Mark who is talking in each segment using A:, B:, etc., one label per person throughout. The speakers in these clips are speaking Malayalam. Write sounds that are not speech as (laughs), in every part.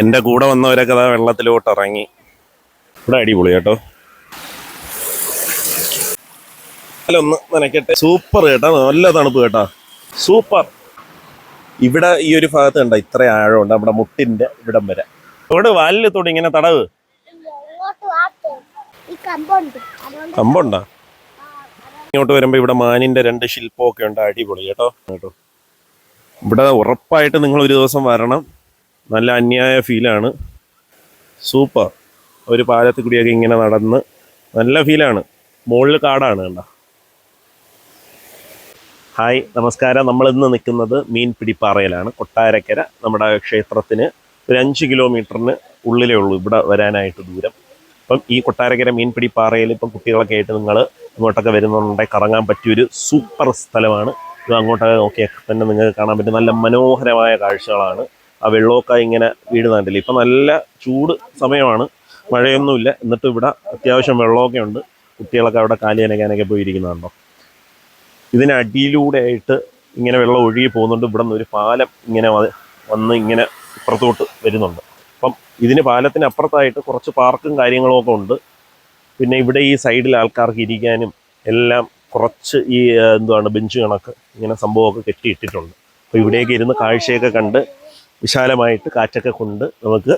A: എന്റെ കൂടെ വന്നവരൊക്കെ അതാ വെള്ളത്തിലോട്ട് ഇറങ്ങി. ഇവിടെ അടിപൊളി കേട്ടോ. ഒന്ന് നനയ്ക്കട്ടെ. സൂപ്പർ കേട്ടോ. നല്ല തണുപ്പ് കേട്ടോ. സൂപ്പർ. ഇവിടെ ഈ ഒരു ഭാഗത്ത് കണ്ട ഇത്ര ആഴമുണ്ട്. നമ്മുടെ മുട്ടിന്റെ ഇവിടം വരെ. ഇവിടെ വാലിൽ തൊടി ഇങ്ങനെ തടവ്?
B: കമ്പുണ്ടോ.
A: ഇങ്ങോട്ട് വരുമ്പോ ഇവിടെ മാനിന്റെ രണ്ട് ശില്പമൊക്കെ ഉണ്ട്. അടിപൊളി കേട്ടോ. കേട്ടോ. ഇവിടെ ഉറപ്പായിട്ട് നിങ്ങൾ ഒരു ദിവസം വരണം. നല്ല അന്യായ ഫീലാണ്. സൂപ്പർ. ഒരു പാലത്തിൽ കൂടിയൊക്കെ ഇങ്ങനെ നടന്ന് നല്ല ഫീലാണ്. മുകളിൽ കാടാണ് കണ്ട. ഹായ് നമസ്കാരം. നമ്മൾ ഇന്ന് നിൽക്കുന്നത് മീൻപിടിപ്പാറയിലാണ് കൊട്ടാരക്കര നമ്മുടെ ക്ഷേത്രത്തിന് ഒരു അഞ്ച് കിലോമീറ്ററിന് ഉള്ളിലേ ഉള്ളൂ. ഇവിടെ വരാനായിട്ട് ദൂരം. അപ്പം ഈ കൊട്ടാരക്കര മീൻപിടിപ്പാറയിൽ ഇപ്പം കുട്ടികളൊക്കെ ആയിട്ട് നിങ്ങൾ ഇങ്ങോട്ടൊക്കെ വരുന്നുണ്ടെങ്കിൽ കറങ്ങാൻ പറ്റിയൊരു സൂപ്പർ സ്ഥലമാണ്. ഇത് അങ്ങോട്ടൊക്കെ നോക്കിയൊക്കെ തന്നെ നിങ്ങൾക്ക് കാണാൻ പറ്റും നല്ല മനോഹരമായ കാഴ്ചകളാണ്. ആ വെള്ളമൊക്കെ ഇങ്ങനെ വീടുന്നുണ്ടല്ലേ ഇപ്പം നല്ല ചൂട് സമയമാണ്. മഴയൊന്നുമില്ല. എന്നിട്ട് ഇവിടെ അത്യാവശ്യം വെള്ളമൊക്കെ ഉണ്ട്. കുട്ടികളൊക്കെ അവിടെ കാലി അനക്കാനൊക്കെ പോയിരിക്കുന്നുണ്ടോ? ഇതിനടിയിലൂടെ ആയിട്ട് ഇങ്ങനെ വെള്ളം ഒഴുകി പോകുന്നുണ്ട്. ഇവിടെ നിന്ന് ഒരു പാലം ഇങ്ങനെ വന്ന് ഇങ്ങനെ ഇപ്പുറത്തോട്ട് വരുന്നുണ്ട്. അപ്പം ഇതിന് പാലത്തിന് അപ്പുറത്തായിട്ട് കുറച്ച് പാർക്കും കാര്യങ്ങളും ഒക്കെ ഉണ്ട്. പിന്നെ ഇവിടെ ഈ സൈഡിൽ ആൾക്കാർക്ക് ഇരിക്കാനും എല്ലാം കുറച്ച് ഈ എന്താണ് ബെഞ്ച് കണക്ക് ഇങ്ങനെ സംഭവമൊക്കെ കെട്ടിയിട്ടിട്ടുണ്ട്. അപ്പോൾ ഇവിടേക്ക് ഇരുന്ന് കാഴ്ചയൊക്കെ കണ്ട് വിശാലമായിട്ട് കാറ്റൊക്കെ കൊണ്ട് നമുക്ക്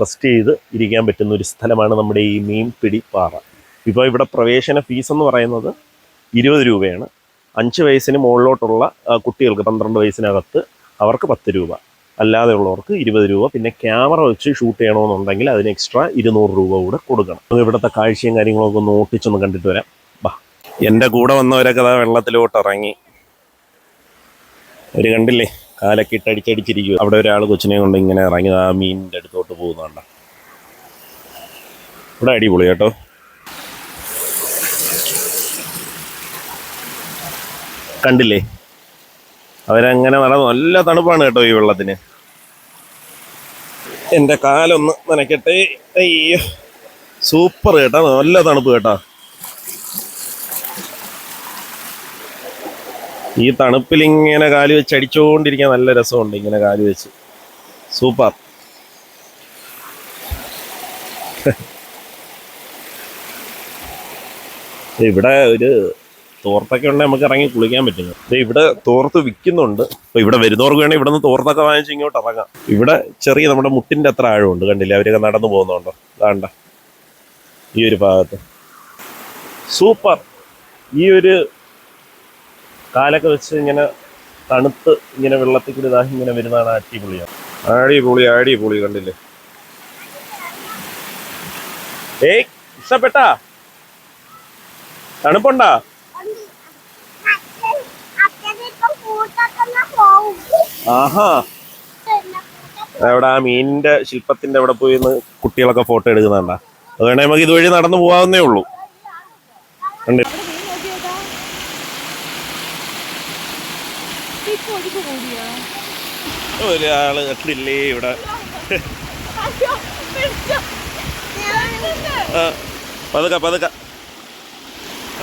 A: റെസ്റ്റ് ചെയ്ത് ഇരിക്കാൻ പറ്റുന്ന ഒരു സ്ഥലമാണ് നമ്മുടെ ഈ മീൻപിടി പാറ. ഇപ്പോൾ ഇവിടെ പ്രവേശന ഫീസ് എന്ന് പറയുന്നത് ഇരുപത് രൂപയാണ്. അഞ്ച് വയസ്സിന് മുകളിലോട്ടുള്ള കുട്ടികൾക്ക് പന്ത്രണ്ട് വയസ്സിനകത്ത് അവർക്ക് പത്ത് രൂപ. അല്ലാതെ ഉള്ളവർക്ക് ഇരുപത് രൂപ. പിന്നെ ക്യാമറ വെച്ച് ഷൂട്ട് ചെയ്യണമെന്നുണ്ടെങ്കിൽ അതിന് എക്സ്ട്രാ ഇരുന്നൂറ് രൂപ കൂടെ കൊടുക്കണം. നമുക്ക് ഇവിടുത്തെ കാഴ്ചയും കാര്യങ്ങളൊക്കെ ഒന്ന് ഓട്ടിച്ചൊന്ന് കണ്ടിട്ട് വരാം. ബാ. എന്റെ കൂടെ വന്നവരൊക്കെ അതാ വെള്ളത്തിലോട്ട് ഇറങ്ങി. ഒരു കണ്ടില്ലേ? കാലൊക്കെ ഇട്ട് അടിച്ചടിച്ചിരിക്കും അവിടെ ഒരാൾ കൊച്ചിനെ കൊണ്ട് ഇങ്ങനെ ഇറങ്ങി ആ മീനിന്റെ അടുത്തോട്ട് പോകുന്നുണ്ട്. ഇവിടെ അടിപൊളി കേട്ടോ. കണ്ടില്ലേ? അവരങ്ങനെ നടന്നു നല്ല തണുപ്പാണ് കേട്ടോ ഈ വെള്ളത്തിന്. എന്റെ കാലൊന്ന് നനയ്ക്കട്ടെ. അയ്യോ. സൂപ്പർ കേട്ടോ. നല്ല തണുപ്പ് കേട്ടോ. ഈ തണുപ്പിൽ ഇങ്ങനെ കാൽ വെച്ച് അടിച്ചുകൊണ്ടിരിക്കാൻ നല്ല രസമുണ്ട് ഇങ്ങനെ കാൽ വെച്ച്. സൂപ്പർ. ഇവിടെ ഒരു തോർത്തൊക്കെ ഉണ്ടെങ്കിൽ നമുക്ക് ഇറങ്ങി കുളിക്കാൻ പറ്റുന്നു ഇവിടെ തോർത്ത് വിൽക്കുന്നുണ്ട്. അപ്പൊ ഇവിടെ വരുന്നവർക്ക് വേണമെങ്കിൽ ഇവിടെ നിന്ന് തോർത്തൊക്കെ വാങ്ങിച്ച് ഇങ്ങോട്ട് ഇറങ്ങാം. ഇവിടെ ചെറിയ നമ്മുടെ മുട്ടിന്റെ അത്ര ആഴമുണ്ട് കണ്ടില്ലേ? അവരൊക്കെ നടന്നു പോകുന്നുണ്ടോ? വേണ്ട ഈ ഒരു ഭാഗത്ത്. സൂപ്പർ. ഈ ഒരു കാലൊക്കെ വെച്ച് ഇങ്ങനെ തണുത്ത് ഇങ്ങനെ വെള്ളത്തിൽ കൂടി ഇതാ ഇങ്ങനെ വരുന്നതാണ് അടിപൊളിയാണ്. അടിപൊളി അടിപൊളി കണ്ടില്ലേ? ഏയ് ഇഷ്ടപ്പെട്ടാ? തണുപ്പുണ്ടാ? ആഹാ.
B: എവിടെ
A: അവിടെ ആ മീനിന്റെ ശില്പത്തിന്റെ അവിടെ പോയി കുട്ടികളൊക്കെ ഫോട്ടോ എടുക്കുന്നുണ്ടാ? അത് വേണേ നമുക്ക് ഇതുവഴി നടന്നു പോകാവുന്നേ ഉള്ളൂ. കണ്ടി ഒരാൾ എത്തില്ലേ ഇവിടെ? പതുക്കെ പതുക്കെ.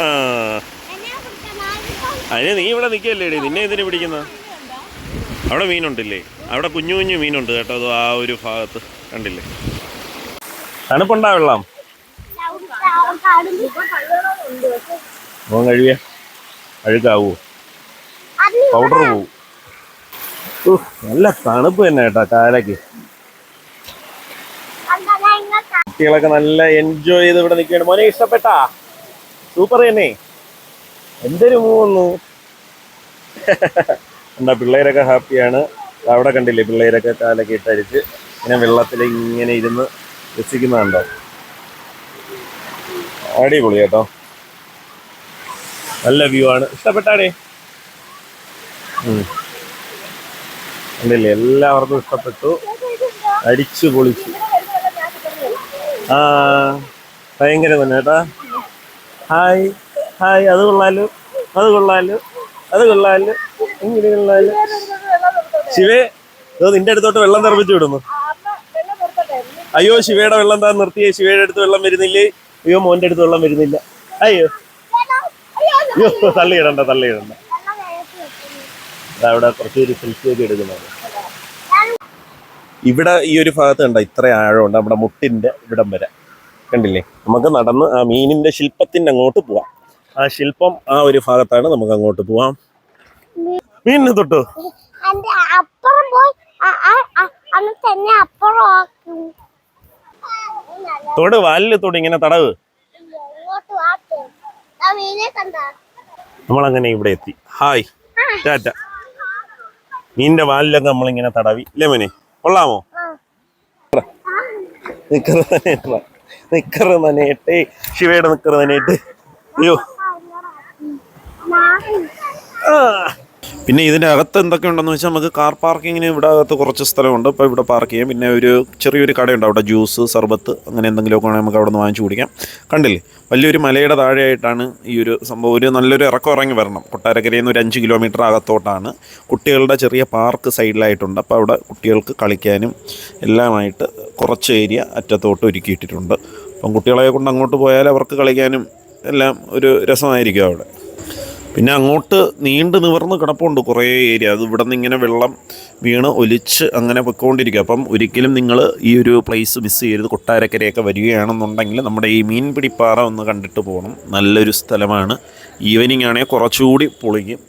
A: ആ. അതിന് നീ ഇവിടെ നിൽക്കല്ലേടി നിന്നെ എന്തിനു പിടിക്കുന്ന? അവിടെ മീനുണ്ടില്ലേ? അവിടെ കുഞ്ഞു കുഞ്ഞു മീനുണ്ട് കേട്ടോ. അത് ആ ഒരു ഭാഗത്ത് കണ്ടില്ലേ? തണുപ്പുണ്ടാ വെള്ളം? കഴിയ അഴുക്കാവൂ. പൗഡർ പോവും. നല്ല തണുപ്പ് തന്നെ കേട്ടോ കാലയ്ക്ക്. കുട്ടികളൊക്കെ നല്ല എൻജോയ് ചെയ്ത് ഇവിടെ നിൽക്കുകയാണ് മോനെ ഇഷ്ടപ്പെട്ടാ? സൂപ്പർ തന്നെ. എന്തൊരു മൂന്ന് (laughs) എന്താ പിള്ളേരൊക്കെ ഹാപ്പിയാണ് അവിടെ കണ്ടില്ലേ പിള്ളേരൊക്കെ കാലൊക്കെ ഇട്ടരിച്ച് ഇങ്ങനെ വെള്ളത്തിൽ ഇങ്ങനെ ഇരുന്ന് രസിക്കുന്നുണ്ടോ അടിപൊളി കേട്ടോ. നല്ല വ്യൂ ആണ്. ഇഷ്ടപ്പെട്ടാടേ? ഉം. കണ്ടില്ലേ? എല്ലാവർക്കും ഇഷ്ടപ്പെട്ടു. അടിച്ചു പൊളിച്ചു. ആ ഭയങ്കര തന്നെ കേട്ടാ. ഹായ് ഹായ് അത് കൊള്ളാലോ അത് കൊള്ളാലോ അത് കൊള്ളാലോ ഇങ്ങനെ കൊള്ളാലോ. ശിവേ ഇത് നിന്റെ അടുത്തോട്ട് വെള്ളം തെറപ്പിച്ചു വിടുന്നു. അയ്യോ ശിവയുടെ വെള്ളം താൻ നിർത്തിയേ. ശിവയുടെ അടുത്ത് വെള്ളം വരുന്നില്ലേ? അയ്യോ മോന്റെ അടുത്ത് വെള്ളം വരുന്നില്ല. അയ്യോ. അയ്യോ തള്ളിയിടണ്ട തള്ളിയിടണ്ട. അവിടെ കുറച്ച് സെൽഫി ഒക്കെ എടുക്കുന്നുണ്ട്. ഇവിടെ ഈ ഒരു ഭാഗത്ത് കണ്ട ഇത്ര ആഴമുണ്ട്. നമ്മുടെ മുട്ടിന്റെ ഇവിടം വരെ. കണ്ടില്ലേ? നമുക്ക് നടന്ന് ആ മീനിന്റെ ശില്പത്തിന്റെ അങ്ങോട്ട് പോവാം. ആ ശില്പം ആ ഒരു ഭാഗത്താണ് നമുക്ക് അങ്ങോട്ട് പോവാം. മീനിന് തൊട്ട്.
B: അപ്പുറം പോയി. തന്നെ അപ്പുറം
A: തൊട് വാലിൽ തൊട് ഇങ്ങനെ തടവ്. നമ്മളങ്ങനെ ഇവിടെ എത്തി. ഹായ്. ടാറ്റ. മീനിന്റെ വാലിലൊക്കെ നമ്മളിങ്ങനെ തടവി. ഇല്ലേ മോനെ? കൊള്ളാമോ? നിക്കറ് നനയട്ടെ നിക്കറ് നനയട്ടെ. ശിവയുടെ നിക്കറ് നനയട്ടെ. അയ്യോ. ആ. പിന്നെ ഇതിന്റെ അകത്ത് എന്തൊക്കെ ഉണ്ടെന്ന് വെച്ചാൽ നമുക്ക് കാർ പാർക്കിങ്ങിന് ഇവിടെ അകത്ത് കുറച്ച് സ്ഥലമുണ്ട്. അപ്പോൾ ഇവിടെ പാർക്ക് ചെയ്യാം. പിന്നെ ഒരു ചെറിയൊരു കടയുണ്ട്. അവിടെ ജ്യൂസ് സർബത്ത് അങ്ങനെ എന്തെങ്കിലുമൊക്കെ വേണമെങ്കിൽ നമുക്ക് അവിടെ നിന്ന് വാങ്ങിച്ചു കുടിക്കാം. കണ്ടില്ലേ? വലിയൊരു മലയുടെ താഴെയായിട്ടാണ് ഈ ഒരു സംഭവം. ഒരു നല്ലൊരു ഇറക്കം ഇറങ്ങി വരണം. കൊട്ടാരക്കരയിൽ നിന്ന് ഒരു അഞ്ച് കിലോമീറ്റർ അകത്തോട്ടാണ്. കുട്ടികളുടെ ചെറിയ പാർക്ക് സൈഡിലായിട്ടുണ്ട് അപ്പോൾ അവിടെ കുട്ടികൾക്ക് കളിക്കാനും എല്ലാമായിട്ട് കുറച്ച് ഏരിയ അറ്റത്തോട്ട് ഒരുക്കിയിട്ടിട്ടുണ്ട്. അപ്പം കുട്ടികളെ കൊണ്ട് അങ്ങോട്ട് പോയാൽ അവർക്ക് കളിക്കാനും എല്ലാം ഒരു രസമായിരിക്കും അവിടെ. പിന്നെ അങ്ങോട്ട് നീണ്ടു നിവർന്ന് കിടപ്പുണ്ട് കുറേ ഏരിയ. അത് ഇവിടെ നിന്ന് ഇങ്ങനെ വെള്ളം വീണ് ഒലിച്ച് അങ്ങനെ പൊയ്ക്കൊണ്ടിരിക്കുക. അപ്പം ഒരിക്കലും നിങ്ങൾ ഈ ഒരു പ്ലേസ് മിസ് ചെയ്യരുത്. കൊട്ടാരക്കരയൊക്കെ വരികയാണെന്നുണ്ടെങ്കിൽ നമ്മുടെ ഈ മീൻപിടിപ്പാറ ഒന്ന് കണ്ടിട്ട് പോകണം. നല്ലൊരു സ്ഥലമാണ്. ഈവനിങ് ആണെങ്കിൽ കുറച്ചുകൂടി പൊളിക്കും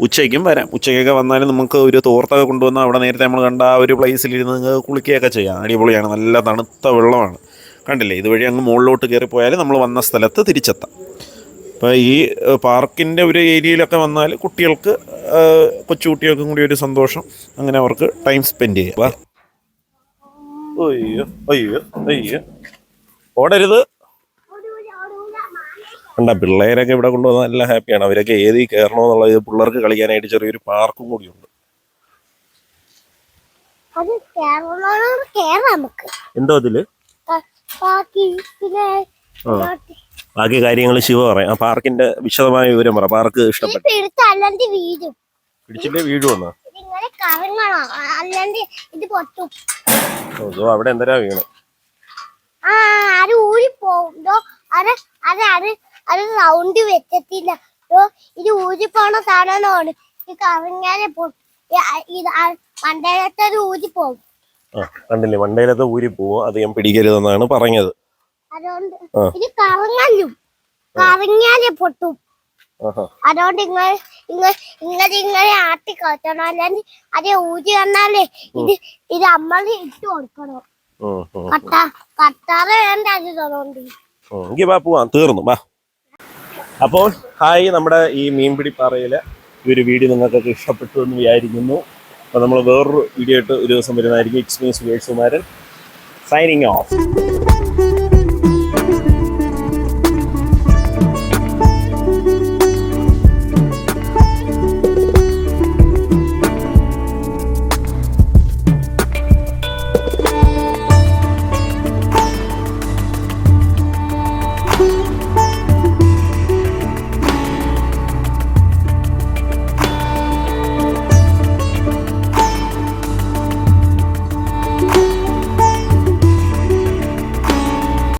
A: ഉച്ചയ്ക്കും വരാം. ഉച്ചയ്ക്കൊക്കെ വന്നാലും നമുക്ക് ഒരു തോർത്തൊക്കെ കൊണ്ടുവന്ന് അവിടെ നേരത്തെ നമ്മൾ കണ്ട ആ ഒരു പ്ലേസിലിരുന്ന് നിങ്ങൾക്ക് കുളിക്കുകയൊക്കെ ചെയ്യാം. അടിപൊളിയാണ്. നല്ല തണുത്ത വെള്ളമാണ്. കണ്ടില്ലേ? ഇതുവഴി അങ്ങ് മുകളിലോട്ട് കയറി പോയാൽ നമ്മൾ വന്ന സ്ഥലത്ത് തിരിച്ചെത്താം. അപ്പോൾ ഈ പാർക്കിന്റെ ഒരു ഏരിയയിലൊക്കെ വന്നാൽ കുട്ടികൾക്ക് കൊച്ചുകുട്ടികൾക്കും കൂടി ഒരു സന്തോഷം. അങ്ങനെ അവർക്ക് ടൈം സ്പെൻഡ് ചെയ്യാം. അയ്യോ അയ്യോ അയ്യോ. ഓടരുത്. കണ്ട പിള്ളേരൊക്കെ ഇവിടെ കൊണ്ടുവന്ന നല്ല ഹാപ്പിയാണ്. അവരൊക്കെ ഏതി കയറണമെന്നുള്ള ഇത് പിള്ളേർക്ക് കളിക്കാനായിട്ട് ചെറിയൊരു പാർക്കും കൂടിയുണ്ട്. എന്തോ
B: അതിൽ? ബാക്കി
A: കാര്യങ്ങൾ ശിവ പറയാം. ആ പാർക്കിന്റെ വിശദമായ വിവരം പറ. പാർക്ക് ഇഷ്ടപ്പെട്ടു
B: പിടിച്ചിട്ട് വീഴും.
A: ഓ അവിടെ എന്തരാ വീണ്.
B: അത് അത് അത് അത് അത് റൗണ്ട് വെച്ചത്തില്ല ഇത് ഊരി സാധനമാണ്.
A: ആ കണ്ടില്ലേ? മണ്ടയിലത്തെ ഊരി പോവും. അധികം പിടിക്കരുതെന്നാണ് പറഞ്ഞത്.
B: അതുകൊണ്ട്. ഇത് കറങ്ങലും. കറങ്ങിയാലേ പൊട്ടും. അതുകൊണ്ട് നിങ്ങൾ നിങ്ങൾ നിങ്ങൾ ഇങ്ങനെ ആട്ടി കളിക്കണം അല്ലാണ്ട് അത് ഊരി വന്നാലേ ഇത് ഇത് അമ്മ ഇട്ട് കൊടുക്കണം. കട്ട കട്ടാറ് വേണ്ട അത് തോന്നുന്നുണ്ട്
A: ഉം. എങ്കി വാ പോവാം. തീർന്നു. വാ. അപ്പോൾ ഹായ് നമ്മുടെ ഈ മീൻപിടിപ്പാറയിലെ ഈ ഒരു വീഡിയോ നിങ്ങൾക്കൊക്കെ ഇഷ്ടപ്പെട്ടു എന്ന് വിചാരിക്കുന്നു. അപ്പോൾ നമ്മൾ വേറൊരു വീഡിയോ ആയിട്ട് ഒരു ദിവസം വരുന്നതായിരിക്കും. It's means Sukumaran signing off